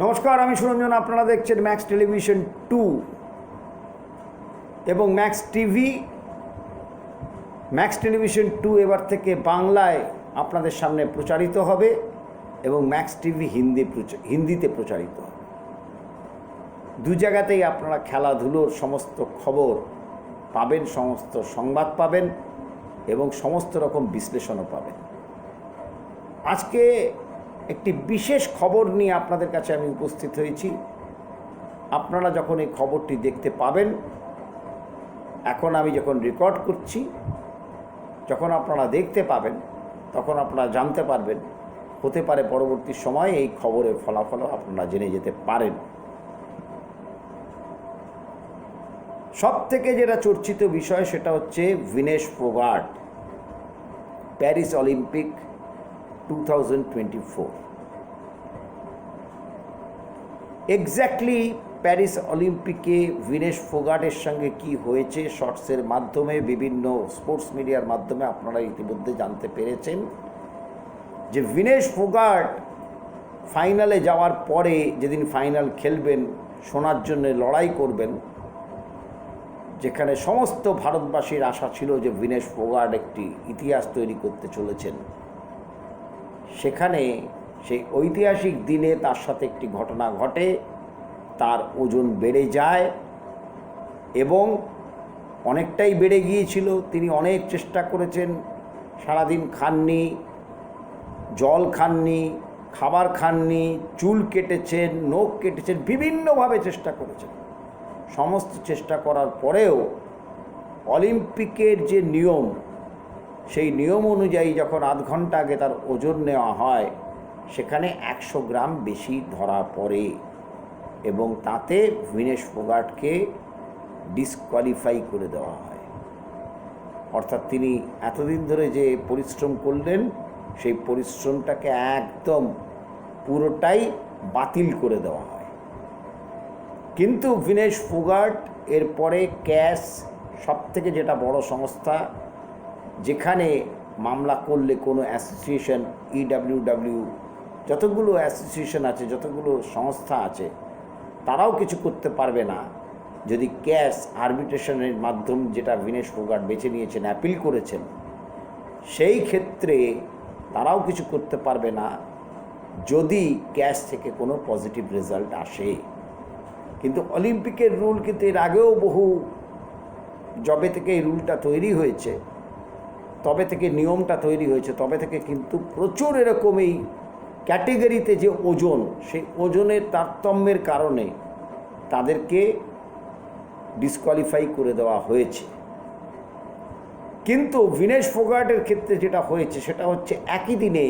নমস্কার, আমি সুরঞ্জন, আপনারা দেখছেন ম্যাক্স টেলিভিশন টু এবং max TV max television two এবার থেকে বাংলায় আপনাদের সামনে প্রচারিত হবে এবং ম্যাক্স টিভি হিন্দি হিন্দিতে প্রচারিত হবে। দু জায়গাতেই আপনারা খেলাধুলোর সমস্ত খবর পাবেন, সমস্ত সংবাদ পাবেন এবং সমস্ত রকম বিশ্লেষণও পাবেন। আজকে একটি বিশেষ খবর নিয়ে আপনাদের কাছে আমি উপস্থিত হয়েছি। আপনারা যখন এই খবরটি দেখতে পাবেন, এখন আমি যখন রেকর্ড করছি, যখন আপনারা দেখতে পাবেন, তখন আপনারা জানতে পারবেন, হতে পারে পরবর্তী সময়ে এই খবরের ফলাফলও আপনারা জেনে যেতে পারেন। সব থেকে যেটা চর্চিত বিষয় সেটা হচ্ছে Vinesh Phogat Paris Olympic two thousand twenty four exactly Paris অলিম্পিকে ভিনেশ ফোগাটের সঙ্গে কি হয়েছে শর্টসের মাধ্যমে, বিভিন্ন স্পোর্টস মিডিয়ার মাধ্যমে আপনারা ইতিমধ্যে জানতে পেরেছেন যে ভিনেশ ফোগাট ফাইনালে যাওয়ার পরে যেদিন ফাইনাল খেলবেন সোনার জন্য লড়াই করবেন, যেখানে সমস্ত ভারতবাসীর আশা ছিল যে ভিনেশ ফোগাট একটি ইতিহাস তৈরি করতে চলেছেন। সেখানে সেই ঐতিহাসিক দিনে তার সাথে একটি ঘটনা ঘটে, তার ওজন বেড়ে যায় এবং অনেকটাই বেড়ে গিয়েছিল। তিনি অনেক চেষ্টা করেছেন, সারাদিন খাননি, জল খাননি, খাবার খাননি, চুল কেটেছেন, নখ কেটেছেন, বিভিন্নভাবে চেষ্টা করেছেন। সমস্ত চেষ্টা করার পরেও অলিম্পিকের যে নিয়ম সেই নিয়ম অনুযায়ী যখন আধ ঘণ্টা আগে তার ওজন নেওয়া হয়, সেখানে একশো গ্রাম বেশি ধরা পড়ে এবং তাতে ভিনেশ ফোগাটকে ডিসকোয়ালিফাই করে দেওয়া হয়। অর্থাৎ তিনি এতদিন ধরে যে পরিশ্রম করলেন, সেই পরিশ্রমটাকে একদম পুরোটাই বাতিল করে দেওয়া হয়। কিন্তু ভিনেশ ফোগাট এরপরে ক্যাশ সব থেকে যেটা বড় সংস্থা যেখানে মামলা করলে কোনো অ্যাসোসিয়েশন ইডাব্লিউডাব্লিউ যতগুলো অ্যাসোসিয়েশন আছে, যতগুলো সংস্থা আছে, তারাও কিছু করতে পারবে না। যদি ক্যাশ আরবিট্রেশনের মাধ্যম যেটা ভিনেশ ফোগাট বেছে নিয়েছেন, অ্যাপিল করেছেন, সেই ক্ষেত্রে তারাও কিছু করতে পারবে না, যদি ক্যাশ থেকে কোনো পজিটিভ রেজাল্ট আসে। কিন্তু অলিম্পিকের রুল কিন্তু এর আগেও বহু জবে থেকে এই রুলটা তৈরি হয়েছে তবে থেকে নিয়মটা তৈরি হয়েছে, তবে থেকে কিন্তু প্রচুর এরকম এই ক্যাটেগরিতে যে ওজন, সেই ওজনের তারতম্যের কারণে তাদেরকে ডিসকোয়ালিফাই করে দেওয়া হয়েছে। কিন্তু ভিনেশ ফোগাটের ক্ষেত্রে যেটা হয়েছে, সেটা হচ্ছে একই দিনে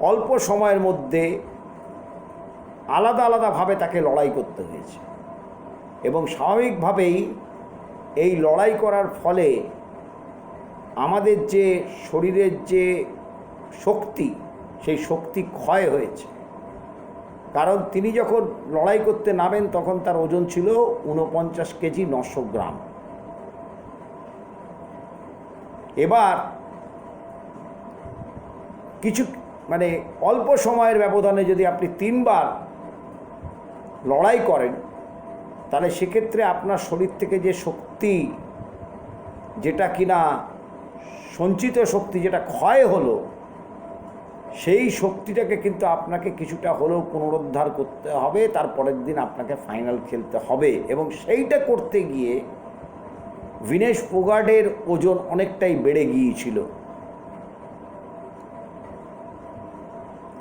অল্প সময়ের মধ্যে আলাদা আলাদাভাবে তাকে লড়াই করতে হয়েছে। এবং স্বাভাবিকভাবেই এই লড়াই করার ফলে আমাদের যে শরীরের যে শক্তি, সেই শক্তি ক্ষয় হয়েছে। কারণ তিনি যখন লড়াই করতে নামেন, তখন তার ওজন ছিল উনপঞ্চাশ কেজি নশো গ্রাম। এবার কিছু মানে অল্প সময়ের ব্যবধানে যদি আপনি তিনবার লড়াই করেন, তাহলে সেক্ষেত্রে আপনার শরীর থেকে যে শক্তি, যেটা কিনা সঞ্চিত শক্তি যেটা ক্ষয় হলো, সেই শক্তিটাকে কিন্তু আপনাকে কিছুটা হলেও পুনরুদ্ধার করতে হবে তারপরের দিন আপনাকে ফাইনাল খেলতে হবে। এবং সেইটা করতে গিয়ে ভিনেশ পোগার্ডের ওজন অনেকটাই বেড়ে গিয়েছিল।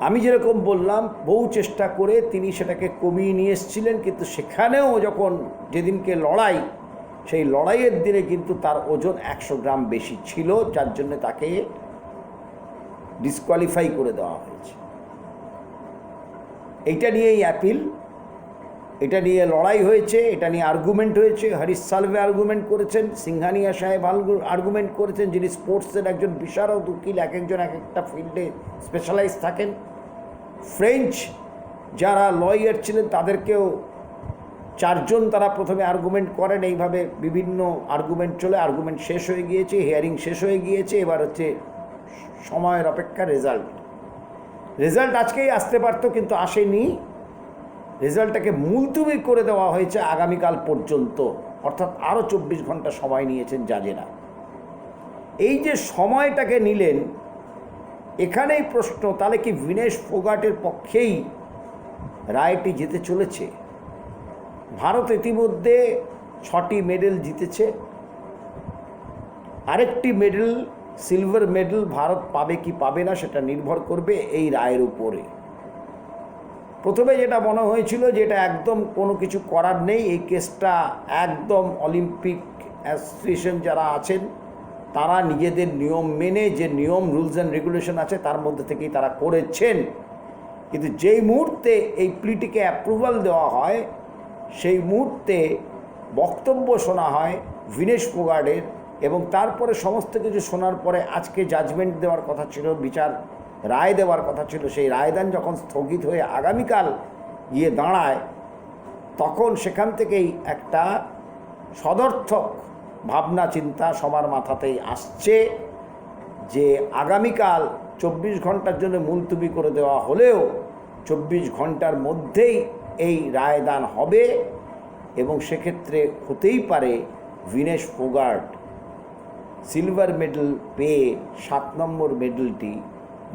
আমি যেরকম বললাম, বহু চেষ্টা করে তিনি সেটাকে কমিয়ে নিয়ে এসেছিলেন, কিন্তু সেখানেও যখন যেদিনকে লড়াই সেই লড়াইয়ের দিনে কিন্তু তার ওজন একশো গ্রাম বেশি ছিল, যার জন্য তাকে ডিসকোয়ালিফাই করে দেওয়া হয়েছে। এইটা নিয়েই অ্যাপিল এটা নিয়ে লড়াই হয়েছে, এটা নিয়ে আর্গুমেন্ট হয়েছে। হরিশ সালভে আর্গুমেন্ট করেছেন, সিংহানিয়া সাহেব আর্গুমেন্ট করেছেন, যিনি স্পোর্টসের একজন বিশারদ উকিল, এক একজন এক একটা ফিল্ডে স্পেশালাইজ থাকেন। ফ্রেঞ্চ যারা লয়ার ছিলেন, তাদেরকেও চারজন তারা প্রথমে আর্গুমেন্ট করেন, এইভাবে বিভিন্ন আর্গুমেন্ট চলে আর্গুমেন্ট শেষ হয়ে গিয়েছে হিয়ারিং শেষ হয়ে গিয়েছে, এবার হচ্ছে সময়ের অপেক্ষা রেজাল্ট রেজাল্ট আজকেই আসতে পারতো কিন্তু আসেনি। রেজাল্টটাকে মুলতুবি করে দেওয়া হয়েছে আগামীকাল পর্যন্ত। অর্থাৎ আরও চব্বিশ ঘণ্টা সময় নিয়েছেন জাজেরা। এই যে সময়টাকে নিলেন, এখানেই প্রশ্ন, তাহলে কি বিনেশ ফোগাটের পক্ষেই রায়টি যেতে চলেছে? ভারত ইতিমধ্যে ছটি মেডেল জিতেছে। আরেকটি মেডেল সিলভার মেডেল ভারত পাবে কি পাবে না সেটা নির্ভর করবে এই রায়ের উপরে। প্রথমে যেটা মনে হয়েছিল যে এটা একদম কোনো কিছু করার নেই, এই কেসটা একদম অলিম্পিক অ্যাসোসিয়েশন যারা আছেন, তারা নিজেদের নিয়ম মেনে, যে নিয়ম, রুলস অ্যান্ড রেগুলেশন আছে তার মধ্যে থেকেই তারা করেছেন। কিন্তু যেই মুহূর্তে এই প্লিটিকে অ্যাপ্রুভাল দেওয়া হয় সেই মুহূর্তে বক্তব্য শোনা হয় ভিনেশ ফোগার্ডের এবং তারপরে সমস্ত কিছু শোনার পরে আজকে জাজমেন্ট দেওয়ার কথা ছিল, বিচার রায় দেওয়ার কথা ছিল, সেই রায়দান যখন স্থগিত হয়ে আগামীকাল গিয়ে দাঁড়ায়, তখন সেখান থেকেই একটা সদর্থক ভাবনা, চিন্তা সবার মাথাতেই আসছে যে আগামীকাল চব্বিশ ঘণ্টার জন্য মুলতুবি করে দেওয়া হলেও চব্বিশ ঘণ্টার মধ্যেই এই রায়দান হবে এবং সেক্ষেত্রে হতেই পারে ভিনেশ ফোগার্ট সিলভার মেডেল পেয়ে সাত নম্বর মেডেলটি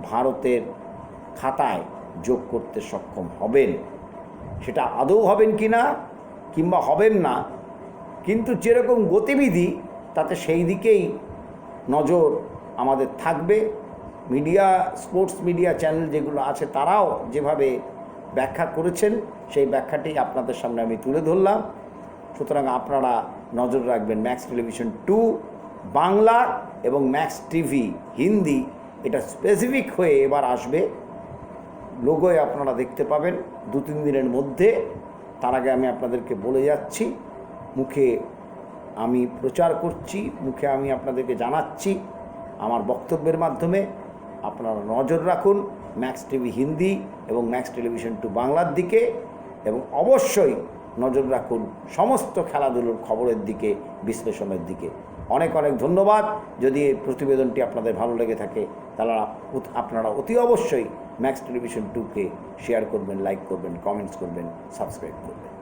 ভারতের খাতায় যোগ করতে সক্ষম হবেন। সেটা আদৌ হবেন কি না কিংবা হবেন না, কিন্তু যেরকম গতিবিধি, তাতে সেই দিকেই নজর আমাদের থাকবে। মিডিয়া, স্পোর্টস মিডিয়া চ্যানেল যেগুলো আছে, তারাও যেভাবে ব্যাখ্যা করেছেন, সেই ব্যাখ্যাটি আপনাদের সামনে আমি তুলে ধরলাম। সুতরাং আপনারা নজর রাখবেন ম্যাক্স টেলিভিশন টু বাংলা এবং ম্যাক্স টিভি হিন্দি, এটা স্পেসিফিক হয়ে এবার আসবে। লোগোয় আপনারা দেখতে পাবেন, দু তিন দিনের মধ্যে। তার আগে আমি আপনাদেরকে বলে যাচ্ছি, মুখে আমি প্রচার করছি, মুখে আমি আপনাদেরকে জানাচ্ছি আমার বক্তব্যের মাধ্যমে। আপনারা নজর রাখুন ম্যাক্স টিভি হিন্দি এবং ম্যাক্স টেলিভিশন টু বাংলার দিকে এবং অবশ্যই নজর রাখুন সমস্ত খেলাধুলোর খবরের দিকে, বিশ্লেষণের দিকে। অনেক অনেক ধন্যবাদ। যদি এই প্রতিবেদনটি আপনাদের ভালো লেগে থাকে, তাহলে আপনারা অতি অবশ্যই ম্যাক্স টেলিভিশন টুকে শেয়ার করবেন লাইক করবেন কমেন্টস করবেন সাবস্ক্রাইব করবেন।